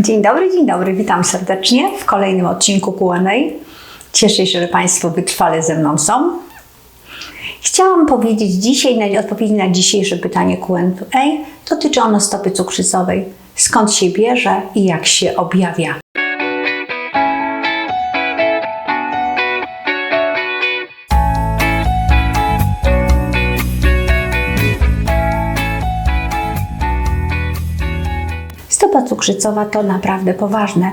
Dzień dobry, dzień dobry, witam serdecznie w kolejnym odcinku Q&A. Cieszę się, że Państwo wytrwale ze mną są. Chciałam powiedzieć dzisiaj, odpowiedzieć na dzisiejsze pytanie Q&A. Dotyczy ono stopy cukrzycowej. Skąd się bierze i jak się objawia? Stopa cukrzycowa to naprawdę poważne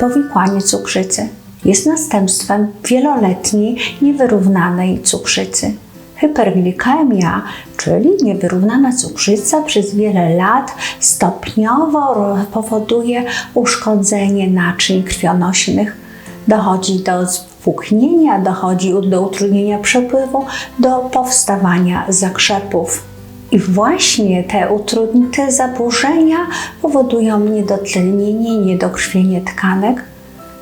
powikłanie cukrzycy. Jest następstwem wieloletniej niewyrównanej cukrzycy. Hyperglikemia, czyli niewyrównana cukrzyca przez wiele lat stopniowo powoduje uszkodzenie naczyń krwionośnych. Dochodzi do spłuknienia, dochodzi do utrudnienia przepływu, do powstawania zakrzepów. I właśnie te utrudnienia, te zaburzenia powodują niedotlenienie, niedokrwienie tkanek.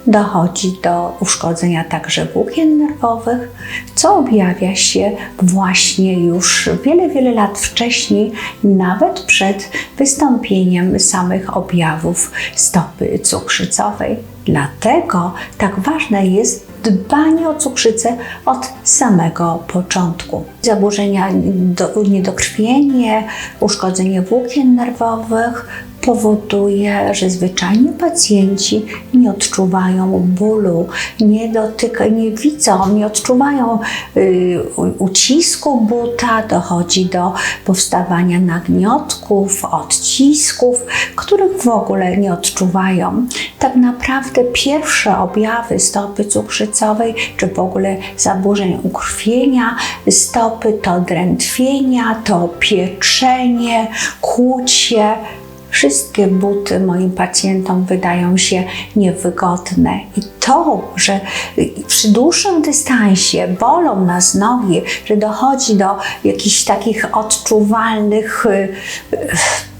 Dochodzi do uszkodzenia także włókien nerwowych, co objawia się właśnie już wiele, wiele lat wcześniej, nawet przed wystąpieniem samych objawów stopy cukrzycowej. Dlatego tak ważne jest dbanie o cukrzycę od samego początku. Zaburzenia, do, niedokrwienie, uszkodzenie włókien nerwowych powoduje, że zwyczajnie pacjenci nie odczuwają bólu, nie dotyka, nie widzą, nie odczuwają y, ucisku buta, dochodzi do powstawania nagniotków, odcisków, których w ogóle nie odczuwają. Tak naprawdę pierwsze objawy stopy cukrzycowej, czy w ogóle zaburzeń ukrwienia stopy to drętwienia, to pieczenie, kłucie, Wszystkie buty moim pacjentom wydają się niewygodne i to, że przy dłuższym dystansie bolą nas nogi, że dochodzi do jakichś takich odczuwalnych y,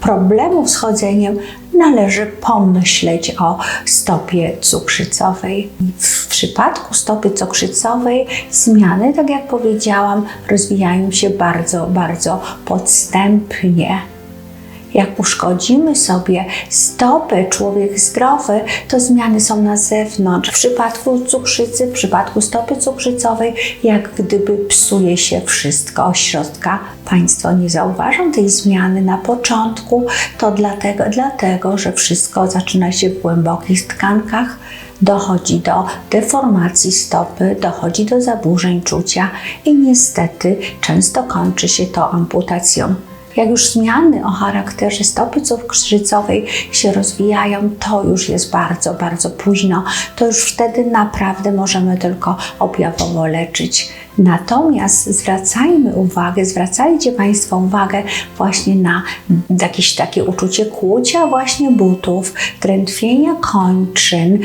problemów z chodzeniem, należy pomyśleć o stopie cukrzycowej. W przypadku stopy cukrzycowej zmiany, tak jak powiedziałam, rozwijają się bardzo, bardzo podstępnie. Jak uszkodzimy sobie stopę, człowiek zdrowy, to zmiany są na zewnątrz. W przypadku cukrzycy, w przypadku stopy cukrzycowej, jak gdyby psuje się wszystko ośrodka. Państwo nie zauważą tej zmiany na początku, to dlatego, dlatego że wszystko zaczyna się w głębokich tkankach dochodzi do deformacji stopy, dochodzi do zaburzeń czucia i niestety często kończy się to amputacją. Jak już zmiany o charakterze stopy cukrzycowej się rozwijają, to już jest bardzo, bardzo późno. To już wtedy naprawdę możemy tylko objawowo leczyć. Natomiast zwracajmy uwagę, zwracajcie Państwo uwagę właśnie na jakieś takie uczucie kłucia właśnie butów, drętwienia kończyn,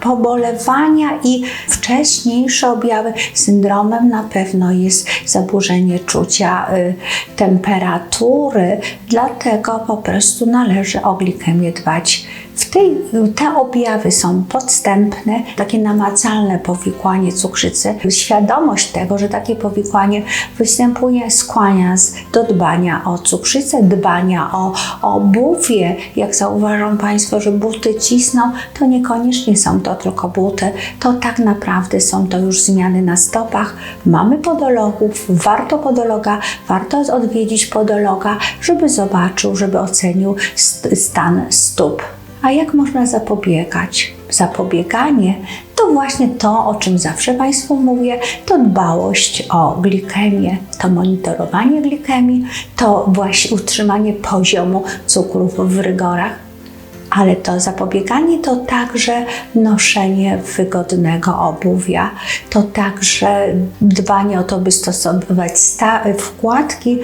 pobolewania i wcześniejsze objawy. Syndromem na pewno jest zaburzenie czucia y, temperatury, dlatego po prostu należy o glikemię dbać tej, te objawy są podstępne, takie namacalne powikłanie cukrzycy. Świadomość tego, że takie powikłanie występuje, skłania nas do dbania o cukrzycę, dbania o obuwie. Jak zauważą Państwo, że buty cisną, to niekoniecznie są to tylko buty, to tak naprawdę są to już zmiany na stopach. Mamy podologów, warto podologa, warto odwiedzić podologa, żeby zobaczył, żeby ocenił stan stóp. A jak można zapobiegać? Zapobieganie to właśnie to, o czym zawsze Państwu mówię, to dbałość o glikemię, to monitorowanie glikemii, to właśnie utrzymanie poziomu cukrów w rygorach ale to zapobieganie to także noszenie wygodnego obuwia, to także dbanie o to, by stosować wkładki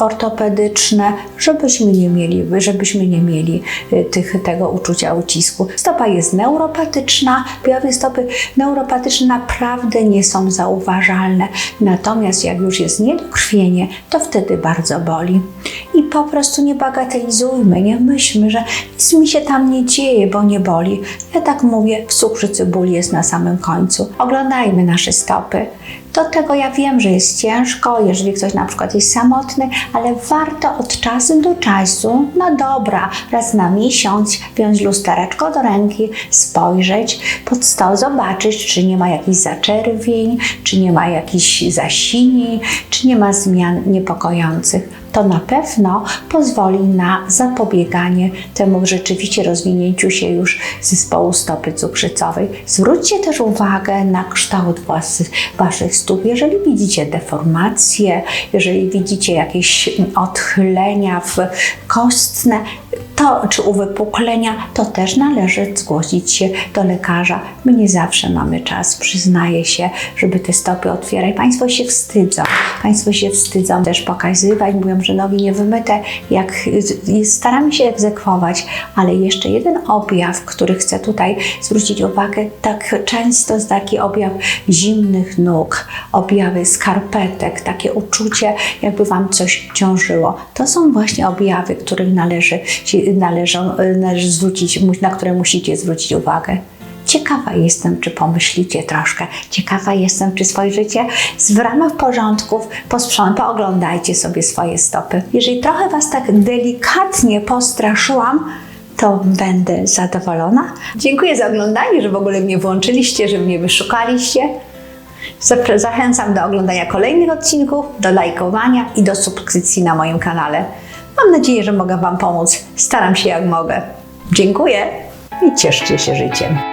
ortopedyczne, żebyśmy nie mieli, żebyśmy nie mieli y, tych, tego uczucia ucisku. Stopa jest neuropatyczna, objawy stopy neuropatyczne naprawdę nie są zauważalne, natomiast jak już jest niedokrwienie, to wtedy bardzo boli. I po prostu nie bagatelizujmy, nie myślmy, że nic mi się tam nie dzieje, bo nie boli. Ja tak mówię, w cukrzycy ból jest na samym końcu. Oglądajmy nasze stopy. Do tego ja wiem, że jest ciężko, jeżeli ktoś na przykład jest samotny, ale warto od czasu do czasu, no dobra, raz na miesiąc wziąć lustereczko do ręki, spojrzeć pod stoł, zobaczyć, czy nie ma jakichś zaczerwień, czy nie ma jakichś zasinień, czy nie ma zmian niepokojących to na pewno pozwoli na zapobieganie temu rzeczywiście rozwinięciu się już zespołu stopy cukrzycowej. Zwróćcie też uwagę na kształt was, Waszych stóp. Jeżeli widzicie deformacje, jeżeli widzicie jakieś odchylenia w kostne, to, czy uwypuklenia, to też należy zgłosić się do lekarza. My nie zawsze mamy czas, przyznaję się, żeby te stopy otwierać. Państwo się wstydzą. Państwo się wstydzą też pokazywać, mówią, że nogi niewymyte, jak staramy się egzekwować, ale jeszcze jeden objaw, który chcę tutaj zwrócić uwagę, tak często jest taki objaw zimnych nóg, objawy skarpetek, takie uczucie, jakby Wam coś ciążyło. To są właśnie objawy, których należy, należą, należy zwrócić, na które musicie zwrócić uwagę. Ciekawa jestem, czy pomyślicie troszkę. Ciekawa jestem, czy spojrzycie w ramach porządków, pooglądajcie sobie swoje stopy. Jeżeli trochę Was tak delikatnie postraszyłam, to będę zadowolona. Dziękuję za oglądanie, że w ogóle mnie włączyliście, że mnie wyszukaliście. Zachęcam do oglądania kolejnych odcinków, do lajkowania i do subskrypcji na moim kanale. Mam nadzieję, że mogę Wam pomóc. Staram się jak mogę. Dziękuję i cieszcie się życiem.